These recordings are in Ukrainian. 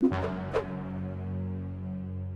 you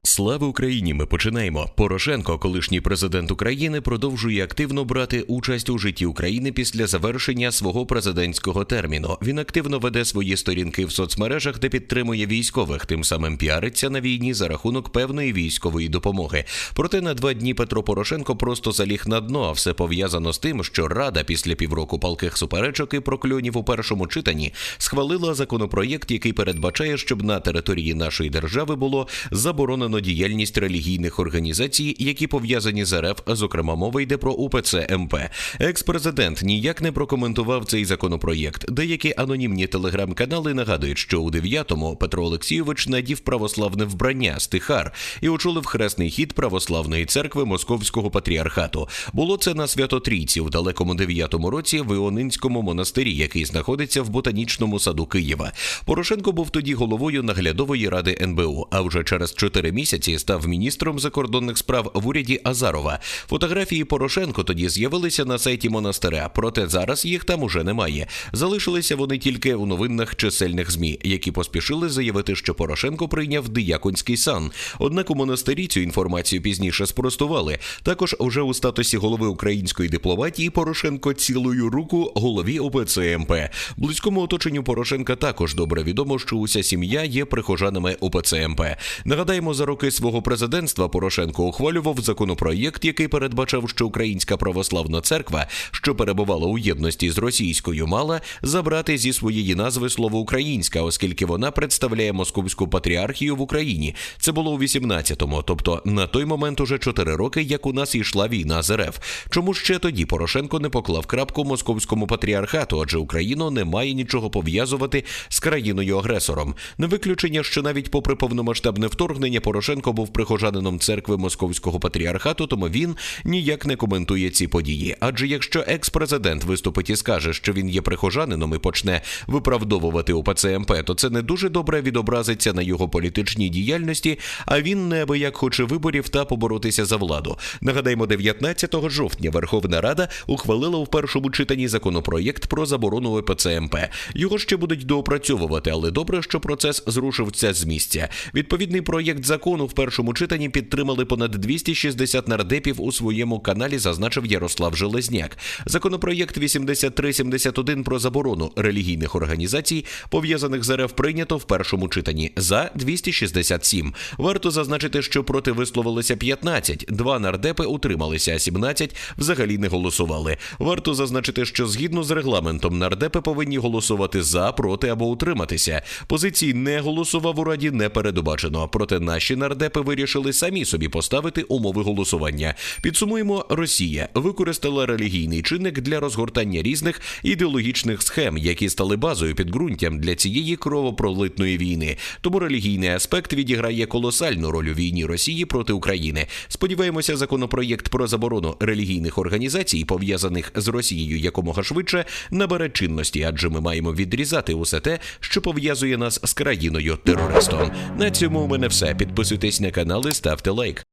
Слава Україні! Ми починаємо. Порошенко, колишній президент України, продовжує активно брати участь у житті України після завершення свого президентського терміну. Він активно веде свої сторінки в соцмережах, де підтримує військових, тим самим піариться на війні за рахунок певної військової допомоги. Проте на два дні Петро Порошенко просто заліг на дно. А все пов'язано з тим, що Рада після півроку палких суперечок і прокльонів у першому читанні схвалила законопроєкт, який передбачає, щоб на території нашої держави було заборонено діяльність релігійних організацій, які пов'язані з РФ, зокрема мова йде про УПЦ МП. Екс-президент ніяк не прокоментував цей законопроєкт. Деякі анонімні телеграм-канали нагадують, що у 9-му Петро Олексійович надів православне вбрання стихар і очолив хресний хід православної церкви Московського патріархату. Було це на Свято-Трійці в далекому 9-му році в Іонинському монастирі, який знаходиться в ботанічному саду Києва. Порошенко був тоді головою наглядової ради НБУ. А вже через 4 місяці став міністром закордонних справ в уряді Азарова. Фотографії Порошенко тоді з'явилися на сайті монастиря, проте зараз їх там уже немає. Залишилися вони тільки у новинах чисельних змі, які поспішили заявити, що Порошенко прийняв дияконський сан. Однак у монастирі цю інформацію пізніше спростували. Також уже у статусі голови української дипломатії Порошенко цілую руку голові ОПЦ МП. Близькому оточенню Порошенка також добре відомо, що уся сім'я є прихожанами ОПЦ МП. Нагадаємо, за роки свого президентства Порошенко ухвалював законопроєкт, який передбачав, що Українська православна церква, що перебувала у єдності з російською, мала забрати зі своєї назви слово українська, оскільки вона представляє московську патріархію в Україні. Це було у 18-му, тобто на той момент уже 4 роки, як у нас йшла війна з РФ. Чому ще тоді Порошенко не поклав крапку московському патріархату, адже Україну не має нічого пов'язувати з країною-агресором. Не виключення, що навіть попри повномасштабне вторгнення Порошенко був прихожанином церкви московського патріархату, тому він ніяк не коментує ці події. Адже якщо екс-президент виступить і скаже, що він є прихожанином і почне виправдовувати УПЦ МП, то це не дуже добре відобразиться на його політичній діяльності. А він неабияк хоче виборів та поборотися за владу. Нагадаємо, 19 жовтня Верховна Рада ухвалила у першому читанні законопроєкт про заборону МП. Його ще будуть доопрацьовувати, але добре, що процес зрушився з місця. Відповідний проєкт закону в першому читанні підтримали понад 260 нардепів у своєму каналі, зазначив Ярослав Железняк. Законопроєкт 8371 про заборону релігійних організацій, пов'язаних з РФ, прийнято в першому читанні за 267. Варто зазначити, що проти висловилися 15, два нардепи утрималися, а 17 взагалі не голосували. Варто зазначити, що згідно з регламентом нардепи повинні голосувати за, проти або утриматися. Позицій не голосував у раді не передбачено. Проте наші нардепи вирішили самі собі поставити умови голосування. Підсумуємо, Росія використала релігійний чинник для розгортання різних ідеологічних схем, які стали базою підґрунтям для цієї кровопролитної війни. Тому релігійний аспект відіграє колосальну роль у війні Росії проти України. Сподіваємося, законопроєкт про заборону релігійних організацій, пов'язаних з Росією якомога швидше, набере чинності, адже ми маємо відрізати усе те, що пов'язує нас з країною терористом. На цьому у мене все. Підписуйтесь на канал і ставте лайк.